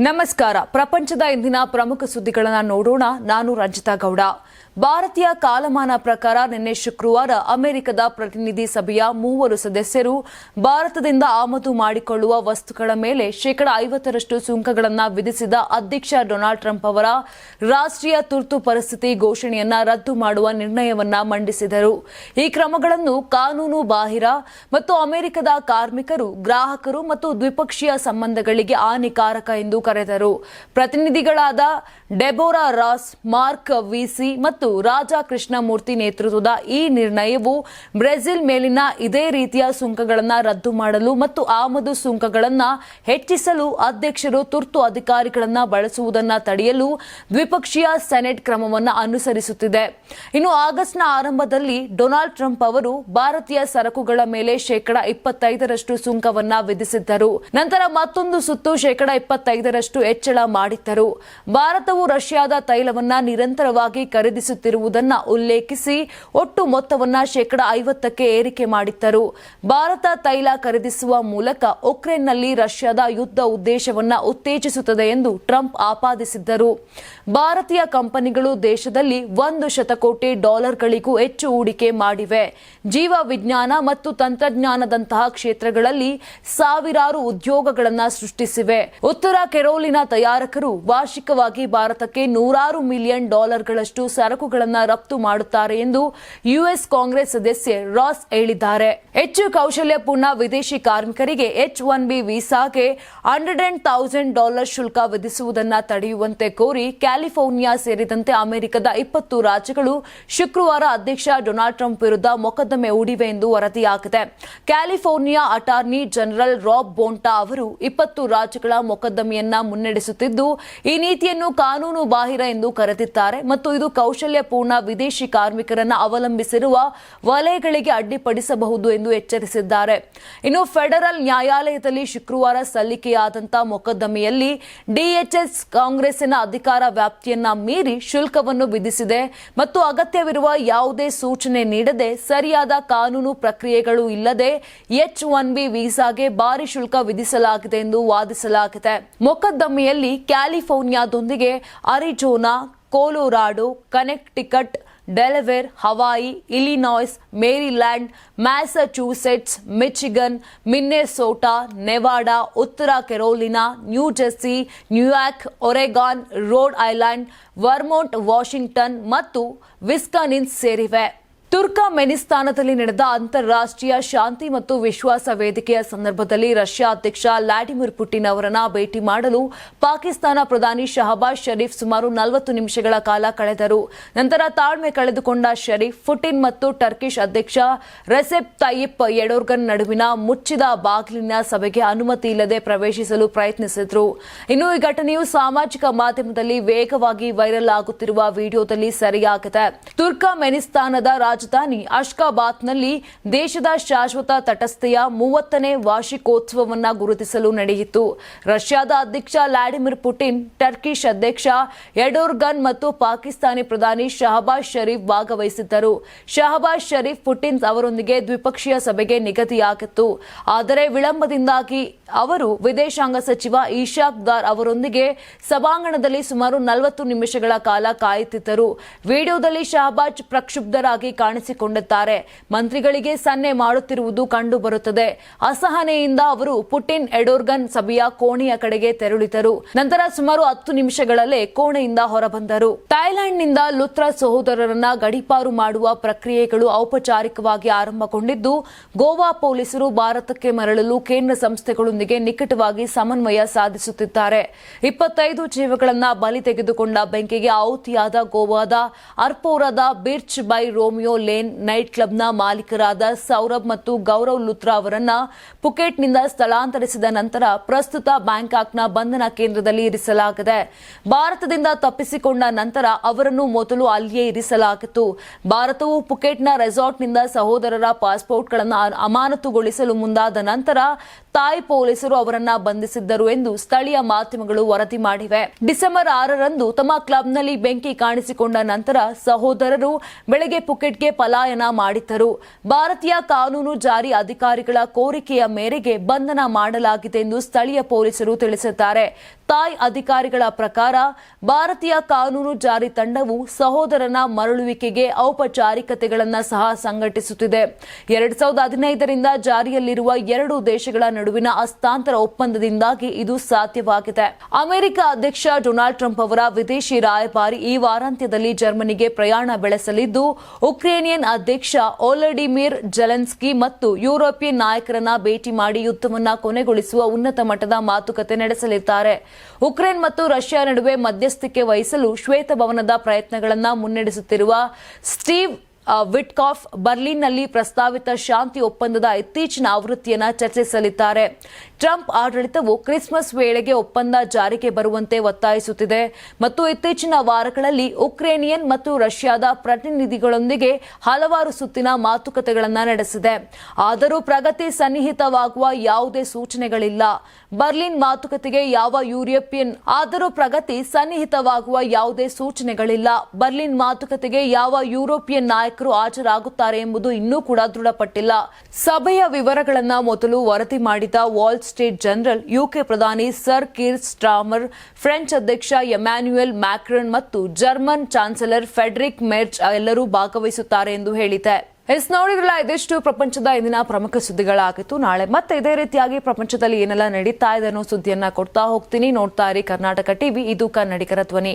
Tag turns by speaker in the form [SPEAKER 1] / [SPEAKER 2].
[SPEAKER 1] ನಮಸ್ಕಾರ. ಪ್ರಪಂಚದ ಇಂದಿನ ಪ್ರಮುಖ ಸುದ್ದಿಗಳನ್ನು ನೋಡೋಣ. ನಾನು ರಂಜಿತಾ ಗೌಡ. ಭಾರತೀಯ ಕಾಲಮಾನ ಪ್ರಕಾರ ನಿನ್ನೆ ಶುಕ್ರವಾರ ಅಮೆರಿಕದ ಪ್ರತಿನಿಧಿ ಸಭೆಯ ಮೂವರು ಸದಸ್ಯರು ಭಾರತದಿಂದ ಆಮದು ಮಾಡಿಕೊಳ್ಳುವ ವಸ್ತುಗಳ ಮೇಲೆ ಶೇಕಡ ಐವತ್ತರಷ್ಟು ಸುಂಕಗಳನ್ನು ವಿಧಿಸಿದ ಅಧ್ಯಕ್ಷ ಡೊನಾಲ್ಡ್ ಟ್ರಂಪ್ ಅವರ ರಾಷ್ಟ್ರೀಯ ತುರ್ತು ಪರಿಸ್ಥಿತಿ ಘೋಷಣೆಯನ್ನ ರದ್ದು ಮಾಡುವ ನಿರ್ಣಯವನ್ನ ಮಂಡಿಸಿದರು. ಈ ಕ್ರಮಗಳನ್ನು ಕಾನೂನು ಬಾಹಿರ ಮತ್ತು ಅಮೆರಿಕದ ಕಾರ್ಮಿಕರು, ಗ್ರಾಹಕರು ಮತ್ತು ದ್ವಿಪಕ್ಷೀಯ ಸಂಬಂಧಗಳಿಗೆ ಹಾನಿಕಾರಕ ಎಂದು ಕರೆದರು. ಪ್ರತಿನಿಧಿಗಳಾದ ಡೆಬೋರಾ ರಾಸ್, ಮಾರ್ಕ್ ವಿಸಿ ಮತ್ತು ರಾಜಾ ಕೃಷ್ಣಮೂರ್ತಿ ನೇತೃತ್ವದ ಈ ನಿರ್ಣಯವು ಬ್ರೆಜಿಲ್ ಮೇಲಿನ ಇದೇ ರೀತಿಯ ಸುಂಕಗಳನ್ನು ರದ್ದು ಮಾಡಲು ಮತ್ತು ಆಮದು ಸುಂಕಗಳನ್ನು ಹೆಚ್ಚಿಸಲು ಅಧ್ಯಕ್ಷರು ತುರ್ತು ಅಧಿಕಾರಿಗಳನ್ನು ಬಳಸುವುದನ್ನು ತಡೆಯಲು ದ್ವಿಪಕ್ಷೀಯ ಸೆನೆಟ್ ಕ್ರಮವನ್ನು ಅನುಸರಿಸುತ್ತಿದೆ. ಇನ್ನು ಆಗಸ್ಟ್ನ ಆರಂಭದಲ್ಲಿ ಡೊನಾಲ್ಡ್ ಟ್ರಂಪ್ ಅವರು ಭಾರತೀಯ ಸರಕುಗಳ ಮೇಲೆ ಶೇಕಡ ಇಪ್ಪತ್ತೈದರಷ್ಟು ಸುಂಕವನ್ನು ವಿಧಿಸಿದ್ದರು. ನಂತರ ಮತ್ತೊಂದು ಸುತ್ತು ಶೇಕಡ ಇಪ್ಪತ್ತೈದರಷ್ಟು ಹೆಚ್ಚಳ ಮಾಡಿದ್ದರು. ಭಾರತವು ರಷ್ಯಾದ ತೈಲವನ್ನು ನಿರಂತರವಾಗಿ ಖರೀದಿಸುತ್ತಿರುವುದನ್ನ ಉಲ್ಲೇಖಿಸಿ ಒಟ್ಟು ಮೊತ್ತವನ್ನು ಶೇಕಡ ಐವತ್ತಕ್ಕೆ ಏರಿಕೆ ಮಾಡಿದ್ದರು. ಭಾರತ ತೈಲ ಖರೀದಿಸುವ ಮೂಲಕ ಉಕ್ರೇನ್ನಲ್ಲಿ ರಷ್ಯಾದ ಯುದ್ಧ ಉದ್ದೇಶವನ್ನ ಉತ್ತೇಜಿಸುತ್ತದೆ ಎಂದು ಟ್ರಂಪ್ ಆಪಾದಿಸಿದ್ದರು. ಭಾರತೀಯ ಕಂಪನಿಗಳು ದೇಶದಲ್ಲಿ ಒಂದು ಶತಕೋಟಿ ಡಾಲರ್ಗಳಿಗೂ ಹೆಚ್ಚು ಹೂಡಿಕೆ ಮಾಡಿವೆ. ಜೀವ ವಿಜ್ಞಾನ ಮತ್ತು ತಂತ್ರಜ್ಞಾನದಂತಹ ಕ್ಷೇತ್ರಗಳಲ್ಲಿ ಸಾವಿರಾರು ಉದ್ಯೋಗಗಳನ್ನು ಸೃಷ್ಟಿಸಿವೆ. ಉತ್ತರ ಕೆರೋಲಿನ ತಯಾರಕರು ವಾರ್ಷಿಕವಾಗಿ ಭಾರತಕ್ಕೆ ನೂರಾರು ಮಿಲಿಯನ್ ಡಾಲರ್ಗಳಷ್ಟು ಸರಕುಗಳನ್ನು ರಫ್ತು ಮಾಡುತ್ತಾರೆ ಎಂದು ಯುಎಸ್ ಕಾಂಗ್ರೆಸ್ ಸದಸ್ಯೆ ರಾಸ್ ಹೇಳಿದ್ದಾರೆ. ಹೆಚ್ಚು ಕೌಶಲ್ಯಪೂರ್ಣ ವಿದೇಶಿ ಕಾರ್ಮಿಕರಿಗೆ ಎಚ್ ಒನ್ ಬಿ ವೀಸಾಗೆ ಹಂಡ್ರೆಡ್ ಅಂಡ್ ಥೌಸಂಡ್ ಡಾಲರ್ ಶುಲ್ಕ ವಿಧಿಸುವುದನ್ನು ತಡೆಯುವಂತೆ ಕೋರಿ ಕ್ಯಾಲಿಫೋರ್ನಿಯಾ ಸೇರಿದಂತೆ ಅಮೆರಿಕದ ಇಪ್ಪತ್ತು ರಾಜ್ಯಗಳು ಶುಕ್ರವಾರ ಅಧ್ಯಕ್ಷ ಡೊನಾಲ್ಡ್ ಟ್ರಂಪ್ ವಿರುದ್ಧ ಮೊಕದ್ದಮೆ ಹೂಡಿವೆ ಎಂದು ವರದಿಯಾಗಿದೆ. California attorney general Rob Bonta ಅವರು ಇಪ್ಪತ್ತು ರಾಜ್ಯಗಳ ಮೊಕದ್ದಮೆಯನ್ನ ಮುನ್ನಡೆಸುತ್ತಿದ್ದು, ಈ ನೀತಿಯನ್ನು ಕಾನೂನು ಬಾಹಿರ ಎಂದು ಕರೆದಿದ್ದಾರೆ ಮತ್ತು ಇದು ಕೌಶಲ್ಯಪೂರ್ಣ ವಿದೇಶಿ ಕಾರ್ಮಿಕರನ್ನು ಅವಲಂಬಿಸಿರುವ ವಲಯಗಳಿಗೆ ಅಡ್ಡಿಪಡಿಸಬಹುದು ಎಂದು ಎಚ್ಚರಿಸಿದ್ದಾರೆ. ಇನ್ನು ಫೆಡರಲ್ ನ್ಯಾಯಾಲಯದಲ್ಲಿ ಶುಕ್ರವಾರ ಸಲ್ಲಿಕೆಯಾದಂತಹ ಮೊಕದ್ದಮೆಯಲ್ಲಿ ಡಿಎಚ್ಎಸ್ ಕಾಂಗ್ರೆಸ್ಸಿನ ಅಧಿಕಾರ ವ್ಯಾಪ್ತಿಯನ್ನ ಮೀರಿ ಶುಲ್ಕವನ್ನು ವಿಧಿಸಿದೆ ಮತ್ತು ಅಗತ್ಯವಿರುವ ಯಾವುದೇ ಸೂಚನೆ ನೀಡದೆ ಸರಿಯಾದ ಕಾನೂನು ಪ್ರಕ್ರಿಯೆಗಳು ಇಲ್ಲದೆ ಎಚ್ ಒನ್ ಬಿ ವೀಸಾಗೆ ಭಾರಿ ಶುಲ್ಕ ವಿಧಿಸಲಾಗಿದೆ ಎಂದು ವಾದಿಸಲಾಗಿದೆ. ಮೊಕದ್ದಮೆಯಲ್ಲಿ ಕ್ಯಾಲಿಫೋರ್ನಿಯಾದೊಂದಿಗೆ Arizona Colorado, Connecticut, Delaware, Hawaii, Illinois, Maryland Massachusetts Michigan, Minnesota, Nevada, ಉತ್ತರ Carolina, New Jersey, New York, Oregon, Rhode Island, Vermont, Washington ಮತ್ತು ವಿಸ್ಕಾನಿನ್ಸ್ ಸೇರಿವೆ. ತುರ್ಕಮೆನಿಸ್ತಾನದಲ್ಲಿ ನಡೆದ ಅಂತಾರಾಷ್ಟ್ರೀಯ ಶಾಂತಿ ಮತ್ತು ವಿಶ್ವಾಸ ವೇದಿಕೆಯ ಸಂದರ್ಭದಲ್ಲಿ ರಷ್ಯಾ ಅಧ್ಯಕ್ಷ ವ್ಲಾಡಿಮಿರ್ ಪುಟಿನ್ ಅವರನ್ನ ಭೇಟಿ ಮಾಡಲು ಪಾಕಿಸ್ತಾನ ಪ್ರಧಾನಿ ಶಹಬಾಜ್ ಶರೀಫ್ ಸುಮಾರು ನಲವತ್ತು ನಿಮಿಷಗಳ ಕಾಲ ಕಳೆದರು. ನಂತರ ತಾಳ್ಮೆ ಕಳೆದುಕೊಂಡ ಶರೀಫ್, ಪುಟಿನ್ ಮತ್ತು ಟರ್ಕಿಶ್ ಅಧ್ಯಕ್ಷ ರೆಸೆಪ್ ತಯ್ಯಿಪ್ ಎಡೋರ್ಗನ್ ನಡುವಿನ ಮುಚ್ಚಿದ ಬಾಗಿಲಿನ ಸಭೆಗೆ ಅನುಮತಿ ಇಲ್ಲದೆ ಪ್ರವೇಶಿಸಲು ಪ್ರಯತ್ನಿಸಿದ್ರು. ಇನ್ನು ಈ ಘಟನೆಯು ಸಾಮಾಜಿಕ ಮಾಧ್ಯಮದಲ್ಲಿ ವೇಗವಾಗಿ ವೈರಲ್ ಆಗುತ್ತಿರುವ ವಿಡಿಯೋದಲ್ಲಿ ಸರಿಯಾಗಿದೆ. ತುರ್ಕಮೆನಿಸ್ತಾನದ ರಾಜಧಾನಿ ಅಷ್ಕಾಬಾತ್ನಲ್ಲಿ ದೇಶದ ಶಾಶ್ವತ ತಟಸ್ಥೆಯ ಮೂವತ್ತನೇ ವಾರ್ಷಿಕೋತ್ಸವವನ್ನು ಗುರುತಿಸಲು ನಡೆಯಿತು. ರಷ್ಯಾದ ಅಧ್ಯಕ್ಷ ವ್ಲಾಡಿಮಿರ್ ಪುಟಿನ್, ಟರ್ಕಿಶ್ ಅಧ್ಯಕ್ಷ ಎಡೋರ್ಗನ್ ಮತ್ತು ಪಾಕಿಸ್ತಾನಿ ಪ್ರಧಾನಿ ಶಹಬಾಜ್ ಷರೀಫ್ ಭಾಗವಹಿಸಿದ್ದರು. ಶಹಬಾಜ್ ಶರೀಫ್ ಪುಟಿನ್ ಅವರೊಂದಿಗೆ ದ್ವಿಪಕ್ಷೀಯ ಸಭೆಗೆ ನಿಗದಿಯಾಗಿತ್ತು. ಆದರೆ ವಿಳಂಬದಿಂದಾಗಿ ಅವರು ವಿದೇಶಾಂಗ ಸಚಿವ ಇಶಾಕ್ ದಾರ್ ಅವರೊಂದಿಗೆ ಸಭಾಂಗಣದಲ್ಲಿ ಸುಮಾರು ನಲವತ್ತು ನಿಮಿಷಗಳ ಕಾಲ ಕಾಯುತ್ತಿದ್ದರು. ವಿಡಿಯೋದಲ್ಲಿ ಶಹಬಾಜ್ ಪ್ರಕ್ಷುಬ್ಧರಾಗಿ ಕಾಣಿಸಿಕೊಂಡಿದ್ದಾರೆ. ಮಂತ್ರಿಗಳಿಗೆ ಸನ್ನೆ ಮಾಡುತ್ತಿರುವುದು ಕಂಡುಬರುತ್ತದೆ. ಅಸಹನೆಯಿಂದ ಅವರು ಪುಟಿನ್ ಎಡೋರ್ಗನ್ ಸಭೆಯ ಕೋಣೆಯ ಕಡೆಗೆ ತೆರಳಿದರು. ನಂತರ ಸುಮಾರು ಹತ್ತು ನಿಮಿಷಗಳಲ್ಲೇ ಕೋಣೆಯಿಂದ ಹೊರಬಂದರು. ಥೈಲ್ಯಾಂಡ್ನಿಂದ ಲುತ್ರ ಸಹೋದರರನ್ನ ಗಡಿಪಾರು ಮಾಡುವ ಪ್ರಕ್ರಿಯೆಗಳು ಔಪಚಾರಿಕವಾಗಿ ಆರಂಭಗೊಂಡಿದ್ದು, ಗೋವಾ ಪೊಲೀಸರು ಭಾರತಕ್ಕೆ ಮರಳಲು ಕೇಂದ್ರ ಸಂಸ್ಥೆಗಳೊಂದಿಗೆ ನಿಕಟವಾಗಿ ಸಮನ್ವಯ ಸಾಧಿಸುತ್ತಿದ್ದಾರೆ. ಇಪ್ಪತ್ತೈದು ಜೀವಗಳನ್ನು ಬಲಿ ತೆಗೆದುಕೊಂಡ ಬೆಂಕಿಗೆ ಆಹುತಿಯಾದ ಗೋವಾದ ಅರ್ಪೋರಾದ Birch by Romeo Lane night ಕ್ಲಬ್ನ ಮಾಲೀಕರಾದ ಸೌರಭ್ ಮತ್ತು ಗೌರವ್ ಲುತ್ರಾ ಅವರನ್ನ ಪುಕೆಟ್ನಿಂದ ಸ್ಥಳಾಂತರಿಸಿದ ನಂತರ ಪ್ರಸ್ತುತ ಬ್ಯಾಂಕಾಕ್ನ ಬಂಧನ ಕೇಂದ್ರದಲ್ಲಿ ಇರಿಸಲಾಗಿದೆ. ಭಾರತದಿಂದ ತಪ್ಪಿಸಿಕೊಂಡ ನಂತರ ಅವರನ್ನು ಮೊದಲು ಅಲ್ಲಿಯೇ ಇರಿಸಲಾಗಿತ್ತು. ಭಾರತವು ಪುಕೆಟ್ನ ರೆಸಾರ್ಟ್ನಿಂದ ಸಹೋದರರ ಪಾಸ್ಪೋರ್ಟ್ಗಳನ್ನು ಅಮಾನತುಗೊಳಿಸಲು ಮುಂದಾದ ನಂತರ ತಾಯಿ ಪೊಲೀಸರು ಅವರನ್ನ ಬಂಧಿಸಿದ್ದರು ಎಂದು ಸ್ಥಳೀಯ ಮಾಧ್ಯಮಗಳು ವರದಿ ಮಾಡಿವೆ. ಡಿಸೆಂಬರ್ ಆರರಂದು ತಮ್ಮ ಕ್ಲಬ್ನಲ್ಲಿ ಬೆಂಕಿ ಕಾಣಿಸಿಕೊಂಡ ನಂತರ ಸಹೋದರರು ಬೆಳಗ್ಗೆ ಪುಕೆಟ್ಗೆ ಪಲಾಯನ ಮಾಡಿದ್ದರು. ಭಾರತೀಯ ಕಾನೂನು ಜಾರಿ ಅಧಿಕಾರಿಗಳ ಕೋರಿಕೆಯ ಮೇರೆಗೆ ಬಂಧನ ಮಾಡಲಾಗಿದೆ ಎಂದು ಸ್ಥಳೀಯ ಪೊಲೀಸರು ತಿಳಿಸಿದ್ದಾರೆ. ತಾಯ್ ಅಧಿಕಾರಿಗಳ ಪ್ರಕಾರ, ಭಾರತೀಯ ಕಾನೂನು ಜಾರಿ ತಂಡವು ಸಹೋದರನ ಮರಳುವಿಕೆಗೆ ಔಪಚಾರಿಕತೆಗಳನ್ನು ಸಹ ಸಂಘಟಿಸುತ್ತಿದೆ. ಎರಡ್ ಸಾವಿರದ ಹದಿನೈದರಿಂದ ಜಾರಿಯಲ್ಲಿರುವ ಎರಡು ದೇಶಗಳ ನಡುವಿನ ಹಸ್ತಾಂತರ ಒಪ್ಪಂದದಿಂದಾಗಿ ಇದು ಸಾಧ್ಯವಾಗಿದೆ. ಅಮೆರಿಕ ಅಧ್ಯಕ್ಷ ಡೊನಾಲ್ಡ್ ಟ್ರಂಪ್ ಅವರ ವಿದೇಶಿ ರಾಯಭಾರಿ ಈ ವಾರಾಂತ್ಯದಲ್ಲಿ ಜರ್ಮನಿಗೆ ಪ್ರಯಾಣ ಬೆಳೆಸಲಿದ್ದು ಉಕ್ರೇನಿಯನ್ ಅಧ್ಯಕ್ಷ ಓಲಡಿಮಿರ್ ಜೆಲೆನ್ಸ್ಕಿ ಮತ್ತು ಯುರೋಪಿಯನ್ ನಾಯಕರನ್ನ ಭೇಟಿ ಮಾಡಿ ಯುದ್ಧವನ್ನು ಕೊನೆಗೊಳಿಸುವ ಉನ್ನತ ಮಟ್ಟದ ಮಾತುಕತೆ ನಡೆಸಲಿದ್ದಾರೆ. ಉಕ್ರೇನ್ ಮತ್ತು ರಷ್ಯಾ ನಡುವೆ ಮಧ್ಯಸ್ಥಿಕೆ ವಹಿಸಲು ಶ್ವೇತಭವನದ ಪ್ರಯತ್ನಗಳನ್ನು ಮುನ್ನಡೆಸುತ್ತಿರುವ ಸ್ಟೀವ್ ವಿಟ್ಕಾಫ್ ಬರ್ಲಿನ್ನಲ್ಲಿ ಪ್ರಸ್ತಾವಿತ ಶಾಂತಿ ಒಪ್ಪಂದದ ಇತ್ತೀಚಿನ ಆವೃತ್ತಿಯನ್ನು ಚರ್ಚಿಸಲಿದ್ದಾರೆ. ಟ್ರಂಪ್ ಆಡಳಿತವು ಕ್ರಿಸ್ಮಸ್ ವೇಳೆಗೆ ಒಪ್ಪಂದ ಜಾರಿಗೆ ಬರುವಂತೆ ಒತ್ತಾಯಿಸುತ್ತಿದೆ. ಮತ್ತು ಇತ್ತೀಚಿನ ವಾರಗಳಲ್ಲಿ ಉಕ್ರೇನಿಯನ್ ಮತ್ತು ರಷ್ಯಾದ ಪ್ರತಿನಿಧಿಗಳೊಂದಿಗೆ ಹಲವಾರು ಸುತ್ತಿನ ಮಾತುಕತೆಗಳನ್ನು ನಡೆಸಿದೆ. ಆದರೂ ಪ್ರಗತಿ ಸನ್ನಿಹಿತವಾಗುವ ಯಾವುದೇ ಸೂಚನೆಗಳಿಲ್ಲ. ಬರ್ಲಿನ್ ಮಾತುಕತೆಗೆ ಯಾವ ಯುರೋಪಿಯನ್ ಆದರೂ ಪ್ರಗತಿ ಸನ್ನಿಹಿತವಾಗುವ ಯಾವುದೇ ಸೂಚನೆಗಳಿಲ್ಲ. ಬರ್ಲಿನ್ ಮಾತುಕತೆಗೆ ಯಾವ ಯುರೋಪಿಯನ್ ನಾಯಕರು ಹಾಜರಾಗುತ್ತಾರೆ ಎಂಬುದು ಇನ್ನೂ ಕೂಡ ದೃಢಪಟ್ಟಿಲ್ಲ. ಸಭೆಯ ವಿವರಗಳನ್ನು ಮೊದಲು ವರದಿ ಮಾಡಿದ ವಾಲ್ ಸ್ಟ್ರೀಟ್ ಜನರಲ್ ಯುಕೆ ಪ್ರಧಾನಿ ಸರ್ ಕೀರ್ ಸ್ಟ್ರಾಮರ್ ಫ್ರೆಂಚ್ ಅಧ್ಯಕ್ಷ ಎಮ್ಯಾನ್ಯುಯಲ್ ಮ್ಯಾಕ್ರನ್ ಮತ್ತು ಜರ್ಮನ್ ಚಾನ್ಸಲರ್ ಫೆಡ್ರಿಕ್ ಮೆರ್ಚ್ ಎಲ್ಲರೂ ಭಾಗವಹಿಸುತ್ತಾರೆ ಎಂದು ಹೇಳಿದೆ. ಎಸ್ ನೋಡಿದ್ರಲ್ಲ, ಇದಿಷ್ಟು ಪ್ರಪಂಚದ ಇಂದಿನ ಪ್ರಮುಖ ಸುದ್ದಿಗಳಾಗಿತ್ತು. ನಾಳೆ ಮತ್ತೆ ಇದೇ ರೀತಿಯಾಗಿ ಪ್ರಪಂಚದಲ್ಲಿ ಏನೆಲ್ಲ ನಡೀತಾ ಇದೆ ಅನ್ನೋ ಸುದ್ದಿಯನ್ನ ಕೊಡ್ತಾ ಹೋಗ್ತೀನಿ. ನೋಡ್ತಾ ಇರಿ ಕರ್ನಾಟಕ ಟಿವಿ, ಇದು ಕನ್ನಡಿಗರ ಧ್ವನಿ.